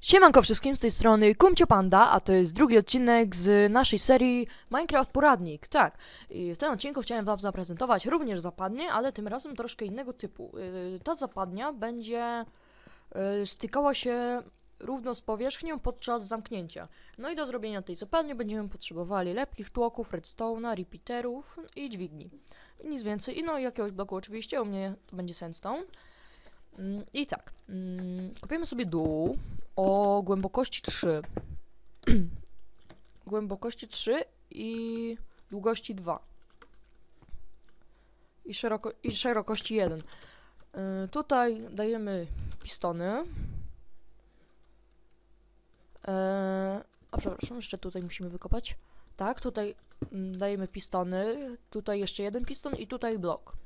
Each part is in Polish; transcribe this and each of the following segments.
Siemanko wszystkim, z tej strony Kumcio Panda, a to jest drugi odcinek z naszej serii Minecraft Poradnik. Tak, i w tym odcinku chciałem wam zaprezentować również zapadnię, ale tym razem troszkę innego typu. Yy, Ta zapadnia będzie yy, stykała się równo z powierzchnią podczas zamknięcia. No i do zrobienia tej zapadni będziemy potrzebowali lepkich tłoków, redstone'a, repeaterów i dźwigni. I nic więcej, i no jakiegoś bloku oczywiście, u mnie to będzie sandstone. Mm, I tak, mm, kopiemy sobie dół o głębokości 3. głębokości 3 i długości 2. I, szeroko, i szerokości 1. Y, tutaj dajemy pistony. E, a przepraszam, jeszcze tutaj musimy wykopać. Tak, tutaj mm, dajemy pistony. Tutaj jeszcze jeden piston i tutaj blok.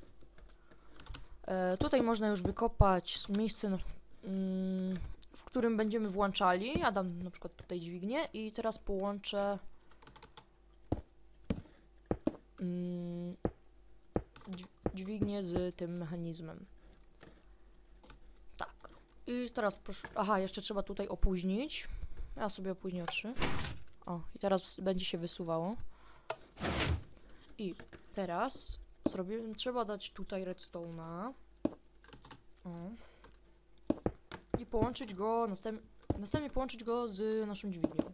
E, tutaj można już wykopać miejsce, mm, którym będziemy włączali. Ja dam na przykład tutaj dźwignię i teraz połączę mm, dź- dźwignię z tym mechanizmem. Tak. I teraz proszę. Aha, jeszcze trzeba tutaj opóźnić. Ja sobie opóźnię o 3. O, i teraz będzie się wysuwało. I teraz zrobimy, trzeba dać tutaj redstone'a. O. Połączyć go, następ, następnie połączyć go z naszą dźwignią.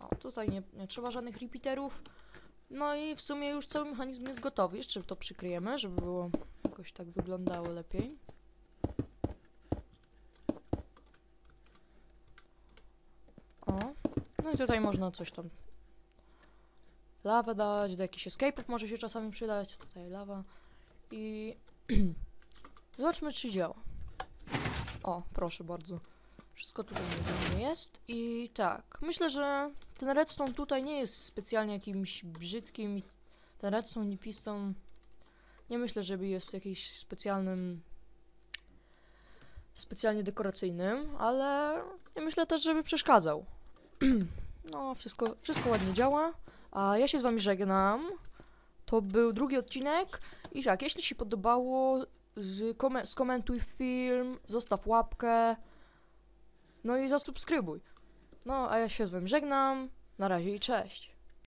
O, tutaj nie, nie trzeba żadnych repeaterów. No i w sumie już cały mechanizm jest gotowy. Jeszcze to przykryjemy, żeby było jakoś tak wyglądało lepiej. O. No i tutaj można coś tam lawę dać, do jakichś escape'ów może się czasami przydać. Tutaj lawa. I zobaczmy, czy działa. O, proszę bardzo. Wszystko tutaj jest. I tak, myślę, że ten redstone tutaj nie jest specjalnie jakimś brzydkim. Ten redstone i piston nie myślę, żeby jest jakimś specjalnym specjalnie dekoracyjnym, ale nie myślę też, żeby przeszkadzał. no, wszystko, wszystko ładnie działa. A ja się z wami żegnam. To był drugi odcinek. I tak, jeśli się podobało, z kome- skomentuj film, zostaw łapkę. No i zasubskrybuj. No, a ja się z wami żegnam. Na razie i cześć.